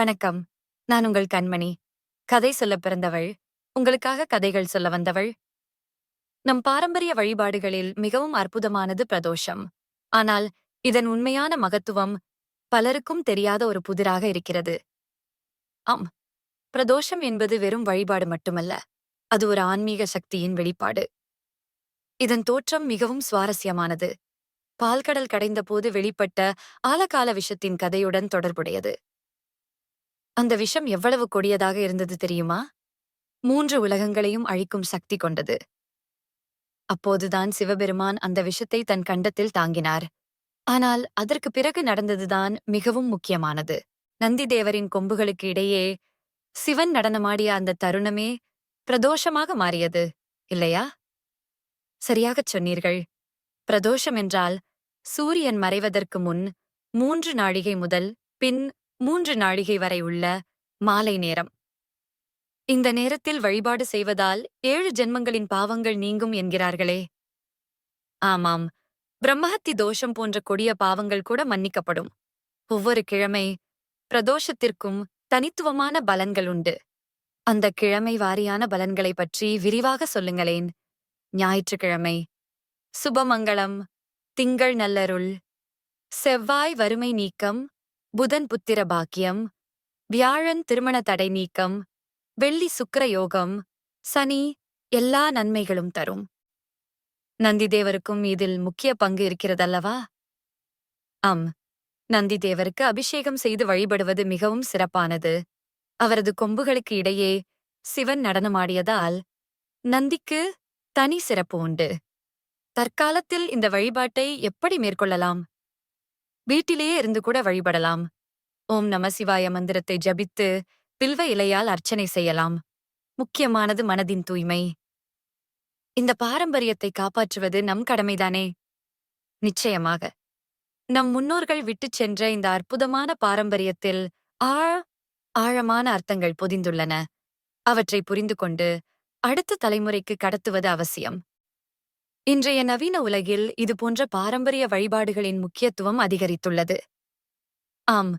வணக்கம். நான் உங்கள் கண்மணி. கதை சொல்ல பிறந்தவள். உங்களுக்காக கதைகள் சொல்ல வந்தவள். நம் பாரம்பரிய வழிபாடுகளில் மிகவும் அற்புதமானது பிரதோஷம். ஆனால் இதன் உண்மையான மகத்துவம் பலருக்கும் தெரியாத ஒரு புதிராக இருக்கிறது. ஆம். பிரதோஷம் என்பது வெறும் வழிபாடு மட்டுமல்ல. அது ஒரு ஆன்மீக சக்தியின் வெளிப்பாடு. இதன் தோற்றம் மிகவும் சுவாரஸ்யமானது. பால்கடல் கடைந்தபோது வெளிப்பட்ட ஆலகால விஷத்தின் கதையுடன் தொடர்புடையது. அந்த விஷம் எவ்வளவு கொடியதாக இருந்தது தெரியுமா? மூன்று உலகங்களையும் அழிக்கும் சக்தி கொண்டது. அப்போதுதான் சிவபெருமான் அந்த விஷத்தை தன் கண்டத்தில் தாங்கினார். ஆனால் அதற்கு பிறகு நடந்ததுதான் மிகவும் முக்கியமானது. நந்திதேவரின் கொம்புகளுக்கு இடையே சிவன் நடனமாடிய அந்த தருணமே பிரதோஷமாக மாறியது இல்லையா? சரியாகச் சொன்னீர்கள். பிரதோஷம் என்றால் சூரியன் மறைவதற்கு முன் மூன்று நாழிகை முதல் பின் மூன்று நாழிகை வரை உள்ள மாலை நேரம். இந்த நேரத்தில் வழிபாடு செய்வதால் ஏழு ஜென்மங்களின் பாவங்கள் நீங்கும் என்கிறார்களே. ஆமாம் பிரம்மஹத்தி தோஷம் போன்ற கொடிய பாவங்கள் கூட மன்னிக்கப்படும். ஒவ்வொரு கிழமை பிரதோஷத்திற்கும் தனித்துவமான பலன்கள் உண்டு. அந்த கிழமை வாரியான பலன்களை பற்றி விரிவாக சொல்லுங்களேன். ஞாயிற்றுக்கிழமை சுபமங்களம் திங்கள் நல்லருள் செவ்வாய் வறுமை நீக்கம் புதன் புத்திர பாக்கியம் வியாழன் திருமண தடை நீக்கம் வெள்ளி சுக்கர யோகம் சனி எல்லா நன்மைகளும் தரும். நந்திதேவருக்கும் இதில் முக்கிய பங்கு இருக்கிறதல்லவா? அம் நந்திதேவருக்கு அபிஷேகம் செய்து வழிபடுவது மிகவும் சிறப்பானது. அவரது கொம்புகளுக்கு இடையே சிவன் நடனமாடியதால் நந்திக்கு தனி சிறப்பு உண்டு. தற்காலத்தில் இந்த வழிபாட்டை எப்படி மேற்கொள்ளலாம்? வீட்டிலேயே இருந்து கூட வழிபடலாம். ஓம் நம சிவாய மந்திரத்தை ஜபித்து பில்வ இலையால் அர்ச்சனை செய்யலாம். முக்கியமானது மனதின் தூய்மை. இந்த பாரம்பரியத்தை காப்பாற்றுவது நம் கடமைதானே? நிச்சயமாக. நம் முன்னோர்கள் விட்டுச் சென்ற இந்த அற்புதமான பாரம்பரியத்தில் ஆழ ஆழமான அர்த்தங்கள் பொதிந்துள்ளன. அவற்றை புரிந்து கொண்டு அடுத்த தலைமுறைக்கு கடத்துவது அவசியம். இன்றைய நவீன உலகில் இதுபோன்ற பாரம்பரிய வழிபாடுகளின் முக்கியத்துவம் அதிகரித்துள்ளது. ஆம்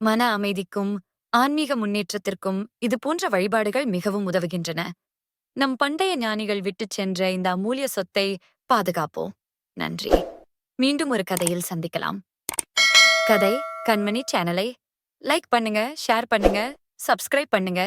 மன அமைதிக்கும் ஆன்மீக முன்னேற்றத்திற்கும் இதுபோன்ற வழிபாடுகள் மிகவும் உதவுகின்றன. நம் பண்டைய ஞானிகள் விட்டுச் சென்ற இந்த அமூல்ய சொத்தை பாதுகாப்போம். நன்றி. மீண்டும் ஒரு கதையில் சந்திக்கலாம். கதை கண்மணி சேனலை லைக் பண்ணுங்க ஷேர் பண்ணுங்க சப்ஸ்கிரைப் பண்ணுங்க.